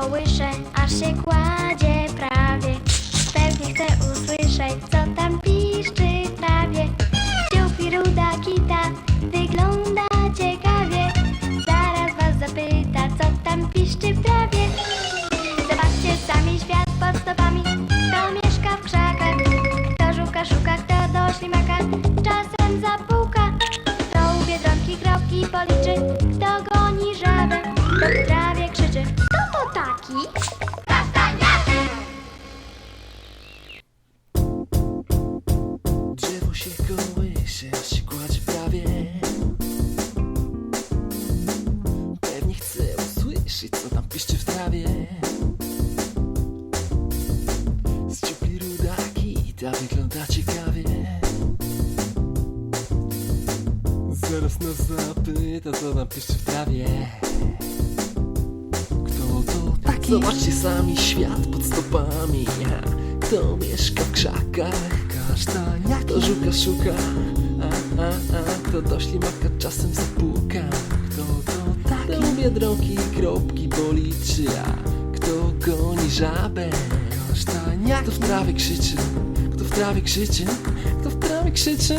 kołysze, aż się kładzie prawie. Pewnie chce usłyszeć, co tam piszczy w trawie. Dziupi ruda kita, wygląda ciekawie. Zaraz was zapyta, co tam piszczy w trawie. Zobaczcie sami świat pod stopami, kto mieszka w krzakach. Kto żuka, szuka, kto do ślimaka, to taki? Drzewo się kołysze, się kładzie prawie Pewnie chcę usłyszeć, co tam piszczy w trawie Z ciupli rudaki, ta wygląda ciekawie Zaraz nas zapyta, co tam piszczy w trawie? Zobaczcie sami świat pod stopami Kto mieszka w krzakach? Kasztania Kto żuka, szuka a, a, a. Kto do ślimaka czasem zapuka Kto to taki? Kto u biedronki kropki policzy A kto goni żabę? Kasztania Kto w trawie krzyczy? Kto w trawie krzyczy? Kto w trawie krzyczy?